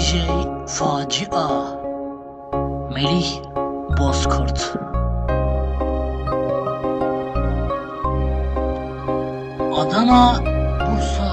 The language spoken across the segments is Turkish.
DJ Facia. Melih Bozkurt. Adana Bursa.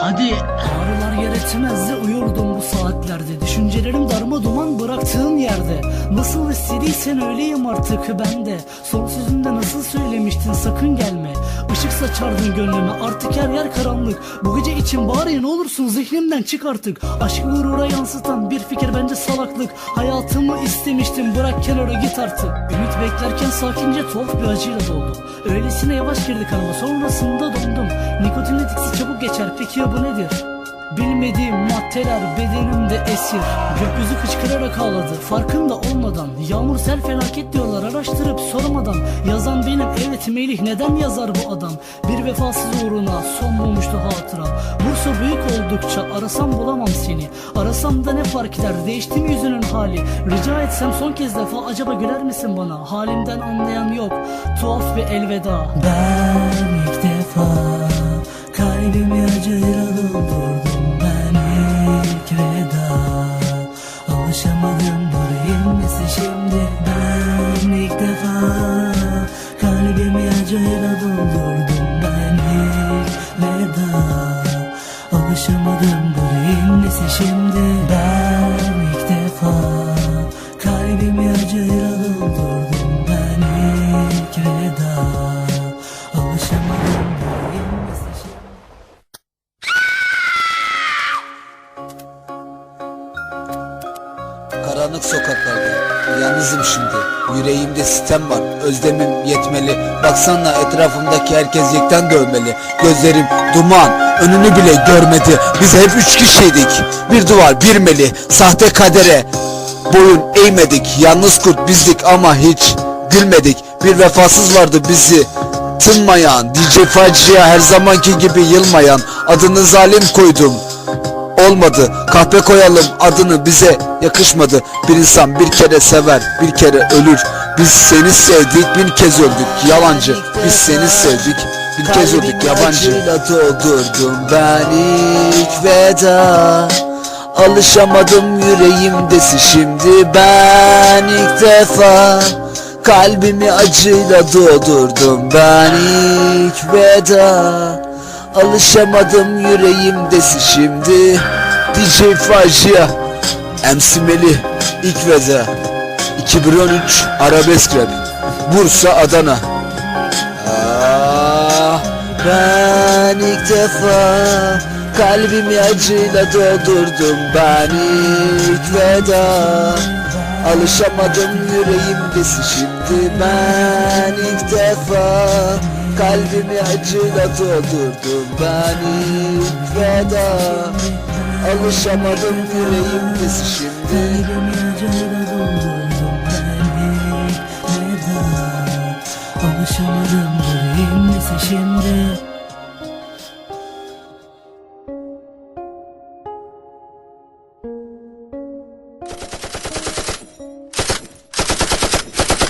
Hadi. Ağrılar yer etmezdi uyurdum bu saatlerde. Düşüncelerim darma duman bıraktığın yerde. Nasıl istediysen öyleyim artık ben de. Son sözünde nasıl söylemiştin sakın gelme Işık saçardın gönlüme artık her yer karanlık. Bu gece için bari olursun zihnimden çık artık. Aşkı gurura yansıtan bir fikir bence salaklık. Hayatımı istemiştim bırak kenara git artık. Ümit beklerken sakince tuhaf bir acıyla doldu Öylesine yavaş girdi kanıma sonrasında dondum. Nikotin etkisi çabuk geçer peki ya bu nedir? Bilmediğim maddeler bedenimde esir. Gökyüzü hıçkırarak ağladı. Farkında olmadan Yağmur sel felaket diyorlar. Araştırıp sormadan Yazan benim. Evet Melih neden yazar bu adam? Bir vefasız uğruna son bulmuştu hatıra. Bursa büyük oldukça arasam bulamam seni. Arasam da ne fark eder? Değişti mi yüzünün hali? Rica etsem son kez defa acaba güler misin bana? Halimden anlayan yok. Tuhaf bir elveda. Ben ilk defa kalbimi acıyla doldurdum Alışamadım buraya nesi şimdi? Ben ilk defa kalbimi acıyla doldurdum. Ben ilk veda Alışamadım buraya nesi şimdi? Ben Karanlık sokaklarda. Yalnızım şimdi. Yüreğimde sitem var. Özlemim yetmeli. Baksana etrafımdaki herkes yekten dövmeli. Gözlerim duman. Önünü bile görmedi. Biz hep üç kişiydik. Bir duvar bir meli. Sahte kadere Boyun eğmedik. Yalnız kurt bizdik ama hiç Gülmedik. Bir vefasız vardı bizi Tınmayan. DJ Facia her zamanki gibi yılmayan. Adını zalim koydum olmadı. Kahpe koyalım adını bize. Yakışmadı. Bir insan bir kere sever bir kere ölür. Biz seni sevdik bir kez öldük. Yalancı. Biz seni sevdik bir kez öldük. Yabancı. doldurdum ben ilk veda. Alışamadım yüreğimdesi şimdi ben ilk defa. Kalbimi acıyla doldurdum ben ilk veda Alışamadım yüreğimdesi şimdi. DJ Fajia MC Melih ilk veda. 2013 Arabesk Rap. Bursa Adana. Ah, ben ilk defa kalbimi acıyla doldurdum. Ben ilk veda. Alışamadım yüreğimdesi şimdi. Ben ilk defa Kalbimi acıyla doldurdum ben ilk veda Alışamadım şimdi ben ilk veda Alışamadım yüreğim nesi şimdi